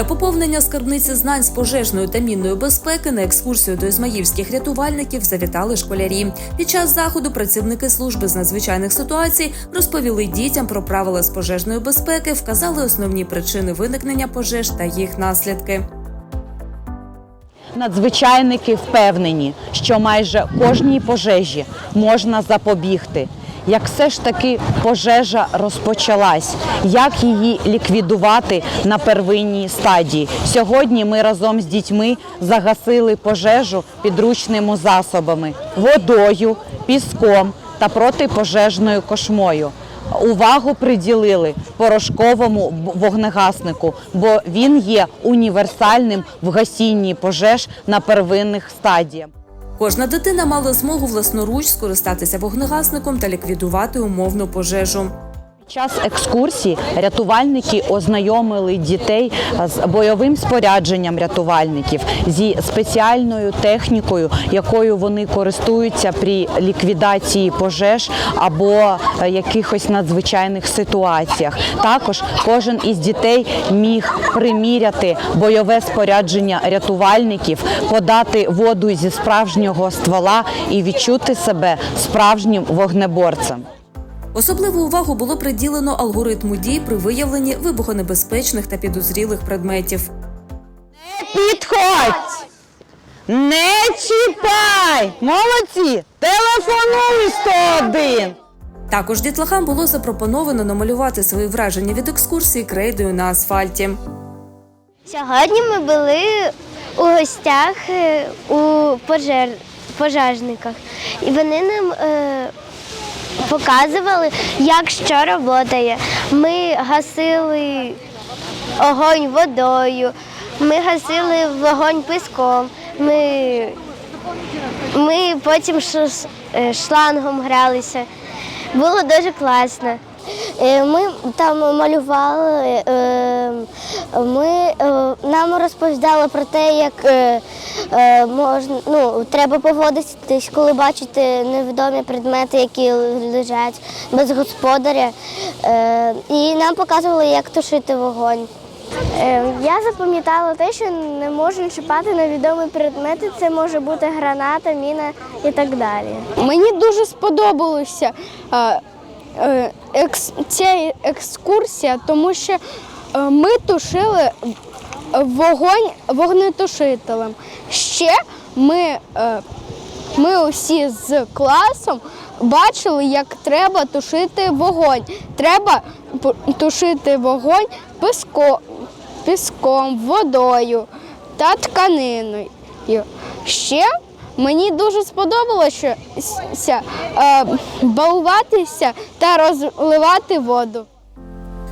Для поповнення скарбниці знань з пожежної та мінної безпеки на екскурсію до ізмаїльських рятувальників завітали школярі. Під час заходу працівники служби з надзвичайних ситуацій розповіли дітям про правила з пожежної безпеки, вказали основні причини виникнення пожеж та їх наслідки. Надзвичайники впевнені, що майже кожній пожежі можна запобігти. Як все ж таки пожежа розпочалась, як її ліквідувати на первинній стадії? Сьогодні ми разом з дітьми загасили пожежу підручними засобами, водою, піском та протипожежною кошмою. Увагу приділили порошковому вогнегаснику, бо він є універсальним в гасінні пожеж на первинних стадіях. Кожна дитина мала змогу власноруч скористатися вогнегасником та ліквідувати умовну пожежу. Час екскурсії рятувальники ознайомили дітей з бойовим спорядженням рятувальників, зі спеціальною технікою, якою вони користуються при ліквідації пожеж або е, якихось надзвичайних ситуаціях. Також кожен із дітей міг приміряти бойове спорядження рятувальників, подати воду зі справжнього ствола і відчути себе справжнім вогнеборцем. Особливу увагу було приділено алгоритму дій при виявленні вибухонебезпечних та підозрілих предметів. Не Підходь! Не чіпай! Молодці! Телефонуй 101! Також дітлахам було запропоновано намалювати свої враження від екскурсії крейдою на асфальті. Сьогодні ми були у гостях е, у пожер... пожежниках, і вони нам е, показували, як що працює. Ми гасили огонь водою, ми гасили вогонь піском, ми, ми потім е, шлангом гралися. Було дуже класно. Е, Ми там малювали, е, ми, е, нам розповідали про те, як можна, ну, треба поводитись, коли бачите невідомі предмети, які лежать без господаря. І нам показували, як тушити вогонь. Я запам'ятала те, що не можна чіпати невідомі предмети. Це може бути граната, міна і так далі. Мені дуже сподобалося ця екскурсія, тому що е, ми тушили вогонь вогнетушителем. Ще ми, е, ми усі з класом бачили, як треба тушити вогонь. Треба тушити вогонь піско, піском, водою та тканиною. Ще мені дуже сподобалося е, балуватися та розливати воду.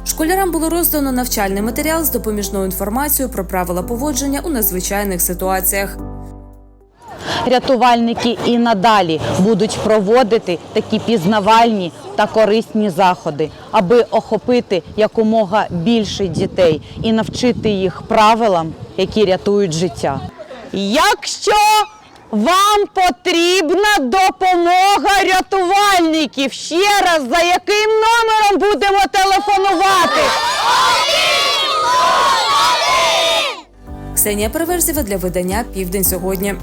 Школярам було роздано навчальний матеріал з допоміжною інформацією про правила поводження у надзвичайних ситуаціях. Рятувальники і надалі будуть проводити такі пізнавальні та корисні заходи, аби охопити якомога більше дітей і навчити їх правилам, які рятують життя. Якщо вам потрібна допомога рятувальників, ще раз за яким номером будемо телефонувати? Ксенія Переверзєва для видання Південь сьогодні.